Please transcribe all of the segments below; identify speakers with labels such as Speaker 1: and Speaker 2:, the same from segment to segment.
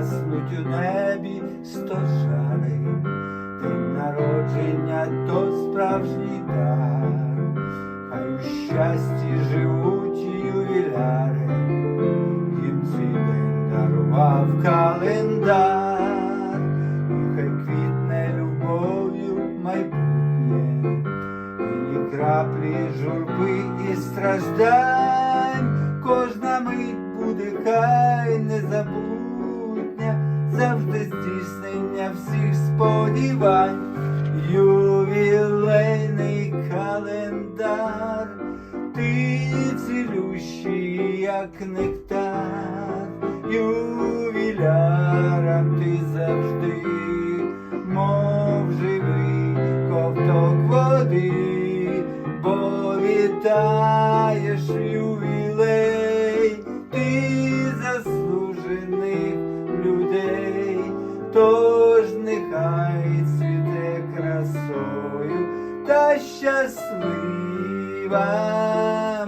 Speaker 1: гаснуть у небі стожари, День народження то справжній дар, хай у щасті живуть ювіляри, їм цей день дарував календар, і хай квітне любов'ю майбутнє, і ні краплі журби і страждань, кожна мить буде хай не забуде здійснення всіх сподівань, ювілейний календар, ти цілющий, як нектар, ювілярам ти завжди, мов живий ковток води, бо вітаєш ювілей, ти заслужених людей, тож нехай цвіте красою та щаслива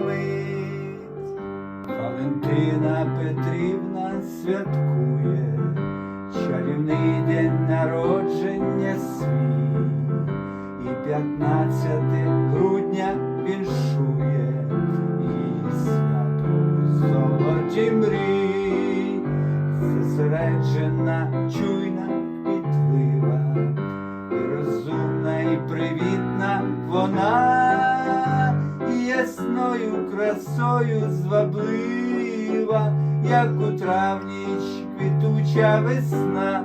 Speaker 1: мить. Валентина Петрівна святкує чарівний день народження свій, і 15 грудня віншує її свято золоті мрій, зосереджена, чуйна, вона, ясною красою зваблива, як у травні квітуча весна,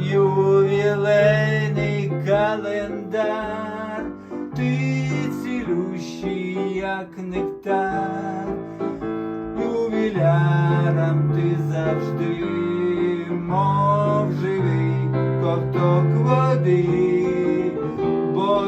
Speaker 1: ювілейний календар, ти цілющий, як нектар, ювілярам ти завжди, мов живий ковток води, бо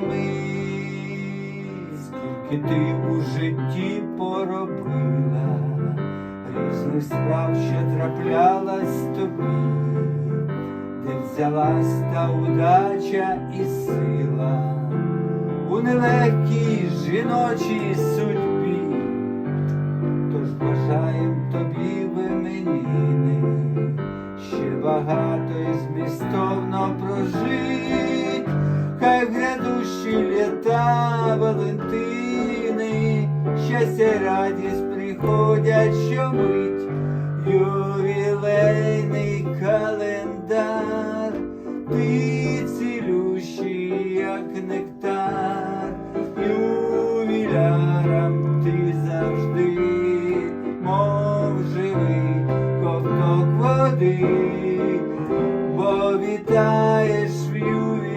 Speaker 1: мить. Скільки ти у житті поробила, різних справ ще траплялась тобі, де взялась та удача і сила у нелегкій жіночій судьбі. Тож бажаєм тобі вименіни, ще багато і змістовно прожить, щастя радість приходять щомить, ювілейний календар, ти цілющий, як нектар, ювілярам ти завжди, мов живий ковток води, бо вітаєш в ювілей,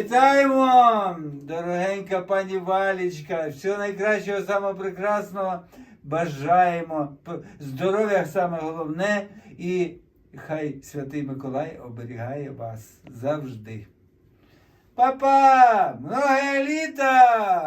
Speaker 1: Вітаємо, дорогенька пані Валічка. Всього найкращого, самого прекрасного. Бажаємо здоров'я саме головне, і хай святий Миколай оберігає вас завжди. Папа, много літа!